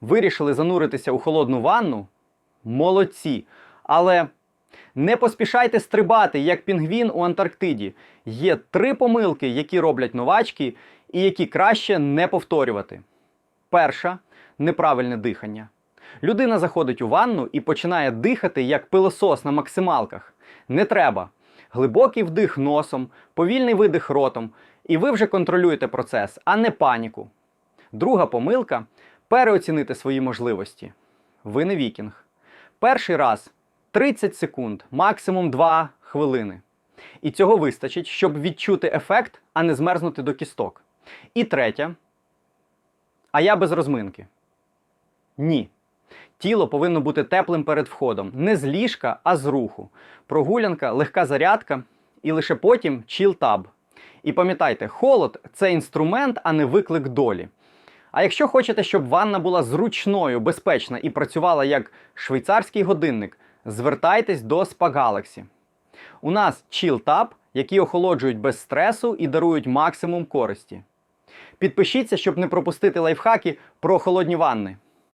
Вирішили зануритися у холодну ванну? Молодці. Але не поспішайте стрибати, як пінгвін у Антарктиді. Є три помилки, які роблять новачки, і які краще не повторювати. Перша неправильне дихання. Людина заходить у ванну і починає дихати як пилосос на максималках. Не треба. Глибокий вдих носом, повільний видих ротом, і ви вже контролюєте процес, а не паніку. Друга помилка переоцінити свої можливості. Ви не вікінг. Перший раз 30 секунд, максимум 2 хвилини. І цього вистачить, щоб відчути ефект, а не змерзнути до кісток. І третя. А я без розминки. Ні. Тіло повинно бути теплим перед входом. Не з ліжка, а з руху. Прогулянка, легка зарядка і лише потім чіл-таб. І пам'ятайте, холод це інструмент, а не виклик долі. А якщо хочете, щоб ванна була зручною, безпечна і працювала як швейцарський годинник, звертайтесь до Spa Galaxy. У нас Chill-Tab, які охолоджують без стресу і дарують максимум користі. Підпишіться, щоб не пропустити лайфхаки про холодні ванни.